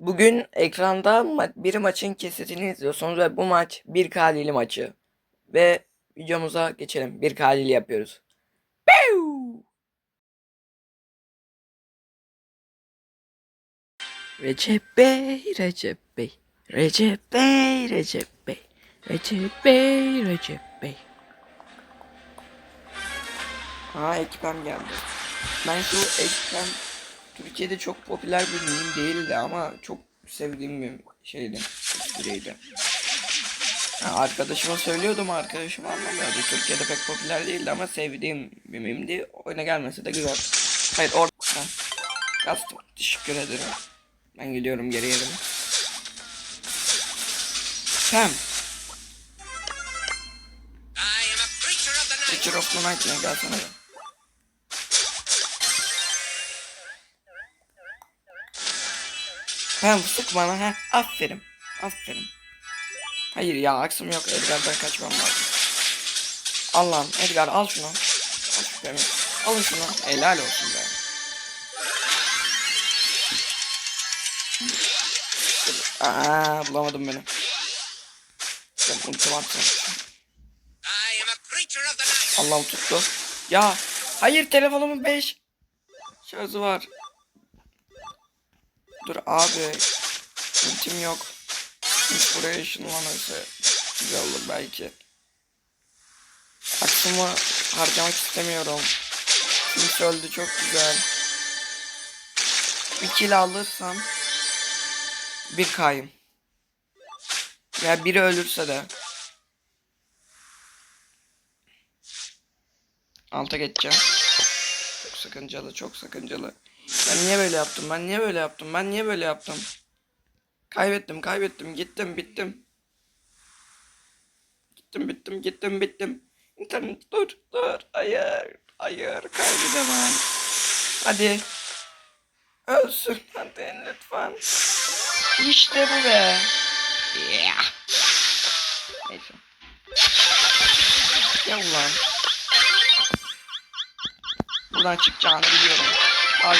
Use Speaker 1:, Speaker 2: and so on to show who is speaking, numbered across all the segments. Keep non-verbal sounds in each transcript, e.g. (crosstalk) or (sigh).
Speaker 1: Bugün ekranda ma- bir maçın kesitini izliyorsunuz ve bu maç bir kaleli maçı. Ve videomuza geçelim. Bir kaleli yapıyoruz. Pew! Recep Bey, Recep Bey. Recep Bey, Recep Bey. Recep Bey, Recep Bey. Ha ekipem geldi. Ben şu ekipem Türkiye'de çok popüler bir meme değildi ama çok sevdiğim bir şeydi. Bireydi. Ha, arkadaşıma söylüyordum arkadaşım anlamıyordu. Türkiye'de pek popüler değildi ama sevdiğim bir meme'di. Oyuna gelmese de güzel. Hayır orada. Kastım. Teşekkür ederim. Ben gidiyorum geri yerime. Pam.
Speaker 2: Creature of the night.
Speaker 1: Gelsene be. Hem sık bana ha. Aferin. Aferin. Hayır ya aksım yok. Edgar'dan kaçmam lazım. Allah'ım Edgar al şunu. Al şu beni. Alın şunu. Helal olsun be. Aa bulamadım beni. Ben ultim. Allah'ım tuttu. Ya hayır telefonumun 5 şarjı var. Dur abi. Ultim yok. Hiç buraya ışınlanırsa güzel olur belki. Aklımı harcamak istemiyorum. Kimse öldü çok güzel. Bir kill alırsam bir kayım. Ya biri ölürse de Alta geçeceğim. Çok sakıncalı, çok sakıncalı. Ben niye böyle yaptım? Ben niye böyle yaptım? Ben niye böyle yaptım? Kaybettim, kaybettim. Gittim, bittim. Gittim, bittim, gittim, bittim. İnternet dur, dur. Hayır, hayır. Kaybedemem. Hadi. Ölsün hadi lütfen. İşte bu be. Yeah. Neyse. Gel ulan. Buradan çıkacağını biliyorum. Abi.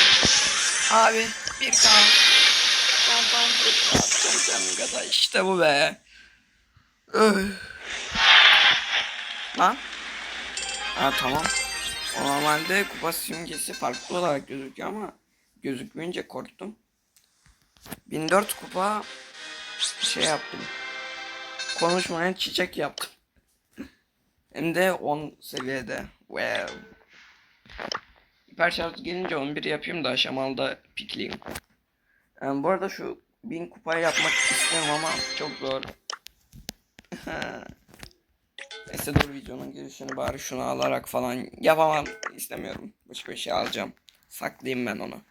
Speaker 1: Abi bir. Tamam tamam dur. Atacağım kendimi gaza. İşte bu be. Öh. Lan. Ha tamam. Normalde kupa simgesi farklı olarak gözüküyor ama gözükmeyince korktum. 1004 kupa şey yaptım. Konuşmayan çiçek yaptım. Hem de 10 seviyede. Wow. Hiper şarj gelince 11 yapayım da aşamalıda pikleyeyim. Yani bu arada şu 1000 kupayı yapmak istiyorum ama çok zor. (laughs) Neyse dur videonun girişini bari şunu alarak falan yapamam istemiyorum. Başka bir şey alacağım. Saklayayım ben onu.